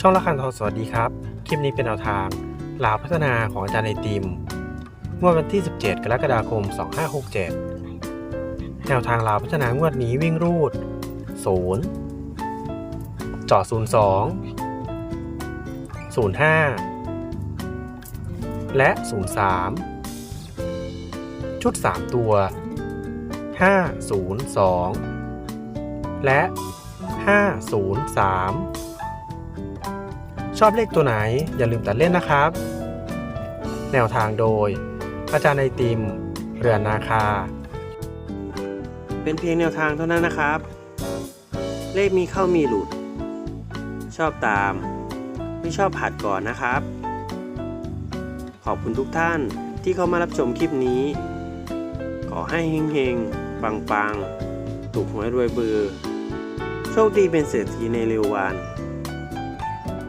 ช่องละคันทองสวัสดีครับ คลิปนี้เป็นแนวทางลาวพัฒนาของอาจารย์ไอติมงวดวันที่ 17 กรกฎาคม 2567 แนวทางลาวพัฒนางวดนี้วิ่งรูด 0จาะ02 05 และ 03 ชุด 3 ตัว 502 และ 503 ชอบเลขตัวไหนอย่าลืมตัดเล่นนะครับ แนวทางโดย อาจารย์ไอติม เรือนนาคา เป็นเพียงแนวทางเท่านั้นนะครับ เลขมีเข้ามีหลุด ชอบตาม ไม่ชอบผัดก่อนนะครับ ขอบคุณทุกท่านที่เข้ามารับชมคลิปนี้ ขอให้เฮงๆ ปังๆ ถูกหวยรวยเบือโชคดีเป็นเศรษฐีในเร็ววัน